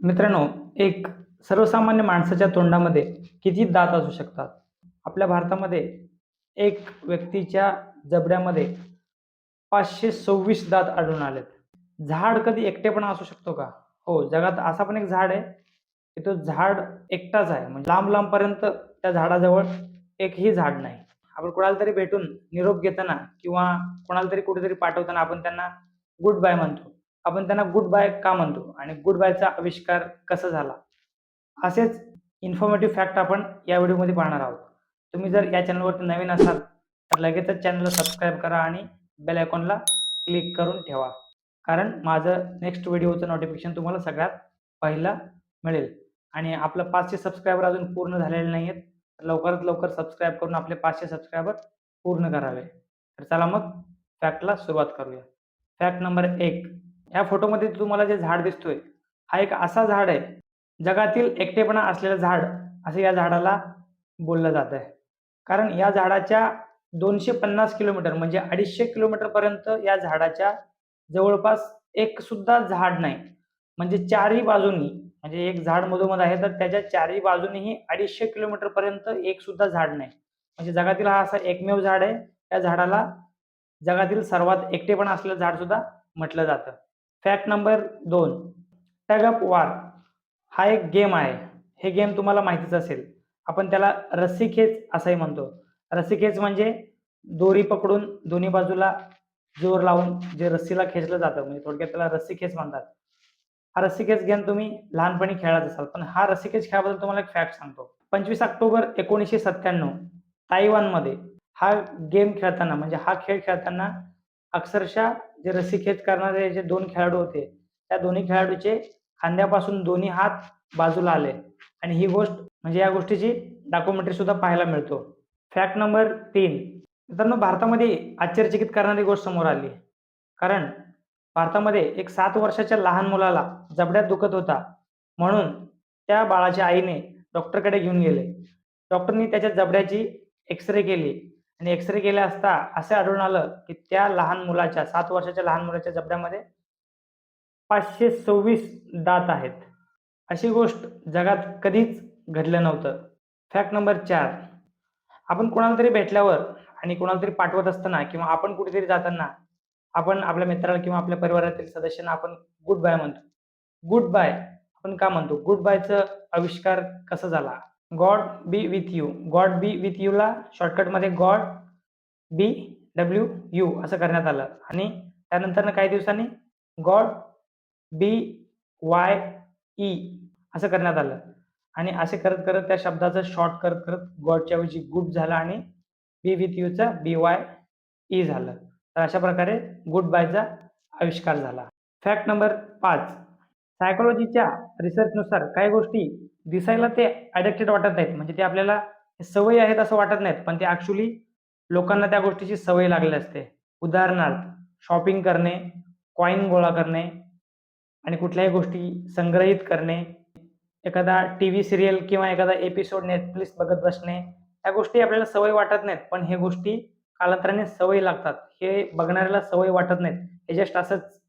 मित्रांनो एक सर्वसामान्य माणसाच्या तोंडामध्ये किती दात असू शकतात? आपल्या भारतामध्ये एक व्यक्तीच्या जबड्यामध्ये पाचशे सव्वीस दात आढळून आलेत. झाड कधी एकटेपणा असू शकतो का? हो जगात असा पण एक झाड आहे की तो झाड एकटाच आहे. म्हणजे लांब लांबपर्यंत त्या झाडाजवळ एकही झाड नाही. आपण कोणाला तरी भेटून निरोप घेताना किंवा कोणाला तरी कुठेतरी पाठवताना आपण त्यांना गुड बाय म्हणतो. आपण त्यांना गुड बाय का म्हणतो? आणि गुड बायचा आविष्कार कसा झाला? असेच इन्फॉर्मेटिव्ह फॅक्ट आपण या व्हिडिओमध्ये पाहणार आहोत. तुम्ही जर या चॅनलवरती नवीन असाल तर लगेचच चॅनलला सबस्क्राईब करा आणि बेल आयकॉनला क्लिक करून ठेवा. कारण माझं नेक्स्ट व्हिडिओचं नोटिफिकेशन तुम्हाला सगळ्यात पहिला मिळेल. आणि आपलं पाचशे सबस्क्रायबर अजून पूर्ण झालेले नाही आहेत तर लवकरात लवकर सबस्क्राईब करून आपले पाचशे सबस्क्रायबर पूर्ण करावे. तर चला मग फॅक्टला सुरुवात करूया. फॅक्ट नंबर एक. या फोटोमध्ये तुम्हाला जे झाड दिसतोय हा एक असा झाड आहे जगातील एकटेपणा असलेलं झाड असं या झाडाला बोललं जात आहे. कारण या झाडाच्या दोनशे पन्नास किलोमीटर म्हणजे अडीचशे किलोमीटर पर्यंत या झाडाच्या जवळपास एक सुद्धा झाड नाही. म्हणजे चारही बाजूनी म्हणजे एक झाड मधोमध आहे तर त्याच्या चारही बाजूनीही अडीचशे किलोमीटर पर्यंत एक सुद्धा झाड नाही. म्हणजे जगातील हा असा एकमेव झाड आहे या झाडाला जगातील सर्वात एकटेपणा असलेलं झाड सुद्धा म्हटलं जातं. फॅक्ट नंबर दोन. टग अप वार हा एक गेम आहे. हे गेम तुम्हाला माहितीच असेल. आपण त्याला रस्सीखेच असंही म्हणतो. रस्सीखेच म्हणजे दोरी पकडून दोन्ही बाजूला जोर लावून जे रस्सीला खेचलं जातं म्हणजे थोडक्यात त्याला रस्सीखेच म्हणतात. हा रस्सीखेच गेम तुम्ही लहानपणी खेळत असाल पण हा रस्सीखेच खेळाबद्दल तुम्हाला एक फॅक्ट सांगतो. पंचवीस ऑक्टोबर एकोणीसशे सत्त्याण्णव ताईवानमध्ये हा गेम खेळताना म्हणजे हा खेळ खेळताना अक्षरशः जे रस्सीखेच करणारे जे दोन खेळाडू होते त्या दोन्ही खेळाडूचे खांद्यापासून दोन्ही हात बाजूला आले. आणि ही गोष्ट म्हणजे या गोष्टीची डॉक्युमेंटरी सुद्धा पाहायला मिळतो. फॅक्ट नंबर तीन. मित्रांनो भारतामध्ये आश्चर्यचकित करणारी गोष्ट समोर आली. कारण भारतामध्ये एक सात वर्षाच्या लहान मुलाला जबड्यात दुखत होता. म्हणून त्या बाळाच्या आईने डॉक्टरकडे घेऊन गेले. डॉक्टरनी त्याच्या जबड्याची एक्सरे केली. आणि एक्सरे केल्या असता असे आढळून आलं की त्या लहान मुलाच्या सात वर्षाच्या लहान मुलाच्या जबड्यामध्ये पाचशे सव्वीस दात आहेत. अशी गोष्ट जगात कधीच घडलं नव्हतं. फॅक्ट नंबर चार. आपण कोणाला तरी भेटल्यावर आणि कोणाला तरी पाठवत असताना किंवा आपण कुठेतरी जाताना आपण आपल्या मित्राला किंवा आपल्या परिवारातील सदस्यांना आपण गुड बाय म्हणतो. गुड बाय आपण का म्हणतो? गुड बायचं आविष्कार कसा झाला? God be with you God be with यूला शॉर्टकटमध्ये गॉड बी डब्ल्यू यू असं करण्यात आलं. आणि त्यानंतर काही दिवसांनी गॉड बी वाय ई असं करण्यात आलं. आणि असे करत करत त्या शब्दाचं शॉर्ट करत करत गॉडच्या ऐवजी गुड झाला आणि बी विथ यूचा बी वाय ई झालं. तर अशा प्रकारे गुड बायचा आविष्कार झाला. फॅक्ट नंबर पाच. सायकोलॉजीच्या रिसर्चनुसार काही गोष्टी दिसायला ते ॲडिक्टेड वाटत नाहीत. म्हणजे ते आपल्याला सवय आहेत असं वाटत नाहीत पण ते ॲक्च्युली लोकांना त्या गोष्टीची सवय लागली असते. उदाहरणार्थ शॉपिंग करणे कॉईन गोळा करणे आणि कुठल्याही गोष्टी संग्रहित करणे एखादा टी व्ही सिरियल किंवा एखादा एपिसोड नेटफ्लिक्स बघत बसणे या गोष्टी आपल्याला सवय वाटत नाहीत पण हे गोष्टी कालांतराने सवय लागतात. हे बघणाऱ्याला सवय वाटत नाहीत. हे जस्ट असंच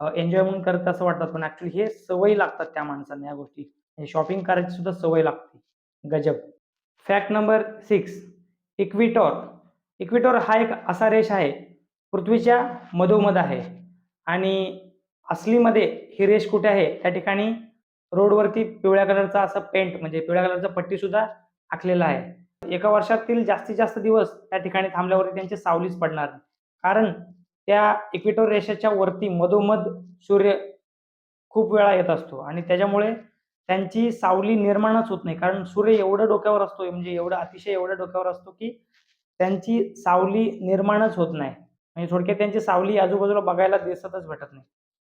एन्जॉय म्हणून करत असं वाटतात पण ऍक्च्युली हे सवय लागतात त्या माणसांना या गोष्टी. म्हणजे शॉपिंग करायची सुद्धा सवय लागते. गजब. Fact number six equator equator हा एक असा रेष आहे पृथ्वीच्या मधोमध आहे. आणि असलीमध्ये ही रेष कुठे आहे? त्या ठिकाणी रोडवरती पिवळ्या कलरचा असा पेंट म्हणजे पिवळ्या कलरचा पट्टी सुद्धा आखलेला आहे. एका वर्षातील जास्तीत जास्त दिवस त्या ठिकाणी थांबल्यावरती त्यांची सावलीच पडणार कारण त्या इक्विटोर रेषेच्या वरती मधोमध सूर्य खूप वेळा येत असतो. आणि त्याच्यामुळे त्यांची सावली निर्माणच होत नाही. कारण सूर्य एवढं डोक्यावर असतो म्हणजे एवढं अतिशय एवढं डोक्यावर असतो की त्यांची सावली निर्माणच होत नाही. म्हणजे थोडक्यात त्यांची सावली आजूबाजूला बघायला दिसतच भेटत नाही.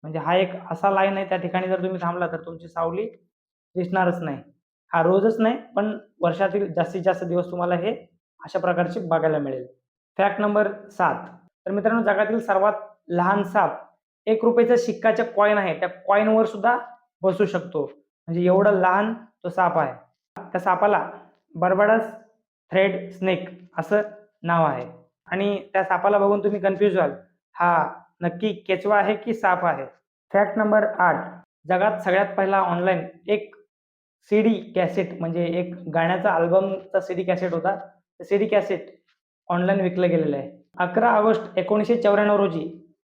म्हणजे हा एक असा लाईन आहे त्या ठिकाणी जर तुम्ही थांबला तर तुमची सावली दिसणारच नाही. हा रोजच नाही पण वर्षातील जास्तीत जास्त दिवस तुम्हाला हे अशा प्रकारचे बघायला मिळेल. फॅक्ट नंबर सात. तर मित्रांनो जगातील सर्वात लहान साप एक रुपयाचा शिक्काच्या कॉईन आहे. त्या कॉईनवर सुद्धा बसू शकतो. म्हणजे एवढा लहान तो साप आहे. त्या सापाला बरबडस थ्रेड स्नेक असं नाव आहे. आणि त्या सापाला बघून तुम्ही कन्फ्यूज व्हाल. हा नक्की केचवा आहे की साप आहे? फॅक्ट नंबर आठ. जगात सगळ्यात पहिला ऑनलाईन एक सी डी कॅसेट म्हणजे एक गाण्याचा अल्बमचा सी डी कॅसेट होता. सी डी कॅसेट ऑनलाईन विकलं गेलेलं आहे. अकरा ऑगस्ट एकोणीसशे चौऱ्याण्णव रोजी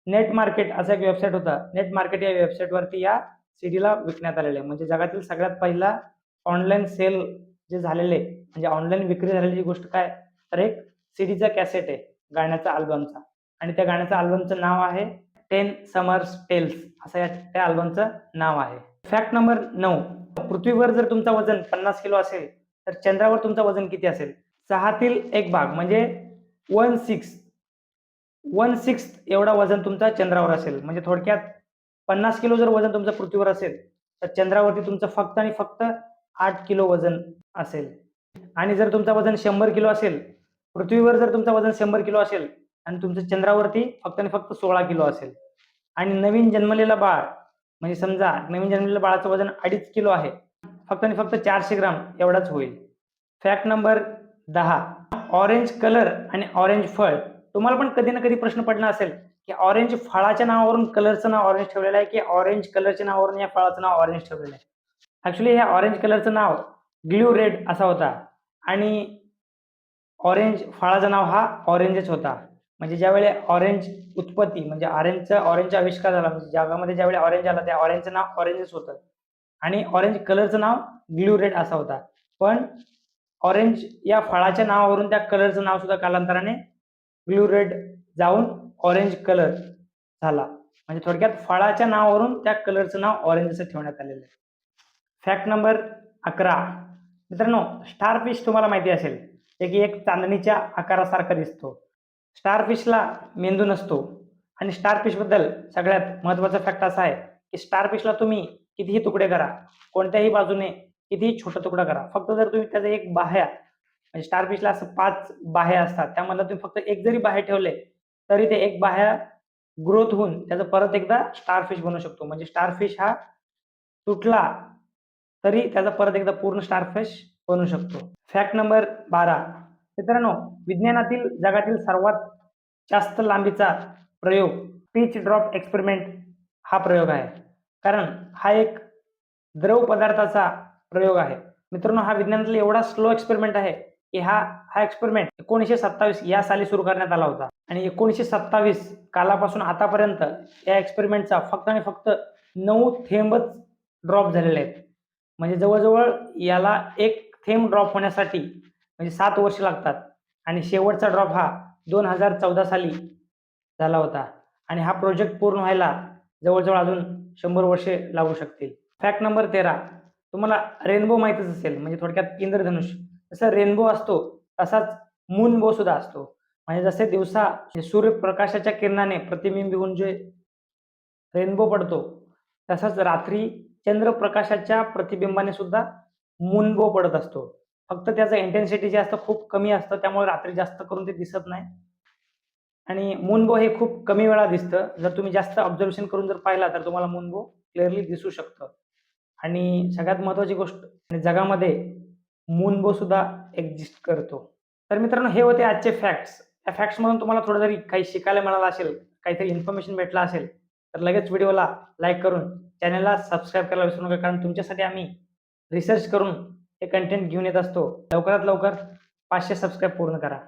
नेट मार्केट असा एक वेबसाईट होता. नेट मार्केट या वेबसाईटवरती या सी डीला विकण्यात आलेलं. आहे म्हणजे जगातील सगळ्यात पहिला ऑनलाईन सेल जे झालेले म्हणजे ऑनलाईन विक्री झालेली गोष्ट काय? तर एक सी डीचा कॅसेट आहे गाण्याचा अल्बमचा आणि त्या गाण्याच्या अल्बमचं नाव आहे टेन समर्स टेल्स असं या त्या अल्बमचं नाव आहे. फॅक्ट नंबर नऊ. पृथ्वीवर जर तुमचं वजन पन्नास किलो असेल तर चंद्रावर तुमचं वजन किती असेल? सहातील एक भाग म्हणजे वन सिक्स वन सिक्स एवढा वजन तुमचा चंद्रावर असेल. म्हणजे थोडक्यात पन्नास किलो जर वजन तुमचं पृथ्वीवर असेल तर चंद्रावरती तुमचं फक्त आणि फक्त आठ किलो वजन असेल. आणि जर तुमचं वजन शंभर किलो असेल पृथ्वीवर जर तुमचं वजन शंभर किलो असेल आणि तुमचं चंद्रावरती फक्त आणि फक्त सोळा किलो असेल. आणि नवीन जन्मलेला बाळ म्हणजे समजा नवीन जन्मलेल्या बाळाचं वजन अडीच किलो आहे फक्त आणि फक्त चारशे ग्राम एवढाच होईल. फॅक्ट नंबर दहा. ऑरेंज कलर आणि ऑरेंज फळ तुम्हाला पण कधी ना कधी प्रश्न पडला असेल की ऑरेंज फळाच्या नावावरून कलरचं नाव ऑरेंज ठेवलेलं आहे की ऑरेंज कलरच्या नावावरून या फळाचं नाव ऑरेंज ठेवलेलं आहे? ॲक्च्युली हे ऑरेंज कलरचं नाव ग्ल्यू रेड असा होता. आणि ऑरेंज फळाचं नाव हा ऑरेंजच होता. म्हणजे ज्यावेळी ऑरेंज उत्पत्ती म्हणजे ऑरेंजचा ऑरेंज आविष्कार झाला म्हणजे जगामध्ये ज्यावेळी ऑरेंज आला त्या ऑरेंजचं नाव ऑरेंजच होतं. आणि ऑरेंज कलरचं नाव ग्ल्यू रेड असा होता. पण ऑरेंज या फळाच्या नावावरून त्या कलरचं नाव सुद्धा कालांतराने ब्ल्यू रेड जाऊन ऑरेंज कलर झाला. म्हणजे थोडक्यात फळाच्या नावावरून त्या कलरचं नाव ऑरेंज असं ठेवण्यात आलेलं आहे. फॅक्ट नंबर अकरा. मित्रांनो स्टारफिश तुम्हाला माहिती असेल. एक एक चांदणीच्या आकारासारखा दिसतो. स्टारफिशला मेंदू नसतो. आणि स्टारफिशबद्दल सगळ्यात महत्त्वाचा फॅक्ट असा आहे की स्टारफिशला तुम्ही कितीही तुकडे करा कोणत्याही बाजूने कितीही छोटा तुकडा करा फक्त जर तुम्ही त्याचा एक बाह्या म्हणजे स्टार फिशला असं पाच बाह्या असतात. त्यामधला तुम्ही फक्त एक जरी बाह्य ठेवले तरी ते एक बाह्या ग्रोथ होऊन त्याचं परत एकदा स्टारफिश बनू शकतो. म्हणजे स्टारफिश हा तुटला तरी त्याचा परत एकदा पूर्ण स्टारफिश बनू शकतो. फॅक्ट नंबर बारा. मित्रांनो विज्ञानातील जगातील सर्वात जास्त लांबीचा प्रयोग पीच ड्रॉप एक्सपेरिमेंट हा प्रयोग आहे. कारण हा एक द्रव पदार्थाचा प्रयोग आहे. मित्रांनो हा विज्ञानातील एवढा स्लो एक्सपेरिमेंट आहे की हा हा एक्सपेरिमेंट एकोणीसशे सत्तावीस या साली सुरू करण्यात आला होता. आणि एकोणीसशे सत्तावीस कालापासून आतापर्यंत या एक्सपेरिमेंटचा फक्त आणि फक्त नऊ थेंबच ड्रॉप झालेले आहेत. म्हणजे जवळजवळ याला एक थेंब ड्रॉप होण्यासाठी म्हणजे सात वर्ष लागतात. आणि शेवटचा ड्रॉप हा दोन हजार चौदा साली झाला होता. आणि हा प्रोजेक्ट पूर्ण व्हायला जवळजवळ अजून शंभर वर्षे लागू शकतील. फॅक्ट नंबर तेरा. तुम्हाला रेनबो माहितीच असेल. म्हणजे थोडक्यात इंद्रधनुष. जसं रेनबो असतो तसाच मूनबो सुद्धा असतो. म्हणजे जसे दिवसा सूर्यप्रकाशाच्या किरणाने प्रतिबिंब होऊन जे रेनबो पडतो तसंच रात्री चंद्रप्रकाशाच्या प्रतिबिंबाने सुद्धा मूनबो पडत असतो. फक्त त्याचं इंटेन्सिटी जे असतं खूप कमी असतं त्यामुळे रात्री जास्त करून ते दिसत नाही. आणि मुनबो हे खूप कमी वेळा दिसतं. जर तुम्ही जास्त ऑब्झर्वेशन करून जर पाहिला तर तुम्हाला मुनबो क्लिअरली दिसू शकतं. आणि सगळ्यात महत्त्वाची गोष्ट आणि जगामध्ये मुनबो सुद्धा एक्झिस्ट करतो. तर मित्रांनो हे होते आजचे फॅक्ट्स त्या फॅक्ट्समधून तुम्हाला थोडं जरी काही शिकायला मिळालं असेल काहीतरी इन्फॉर्मेशन भेटला असेल तर लगेच व्हिडिओला लाईक करून चॅनलला सबस्क्राईब करायला विसरू नका कारण तुमच्यासाठी आम्ही रिसर्च करून हे कंटेंट घेऊन येत असतो. लवकरात लवकर पाचशे सबस्क्राईब पूर्ण करा.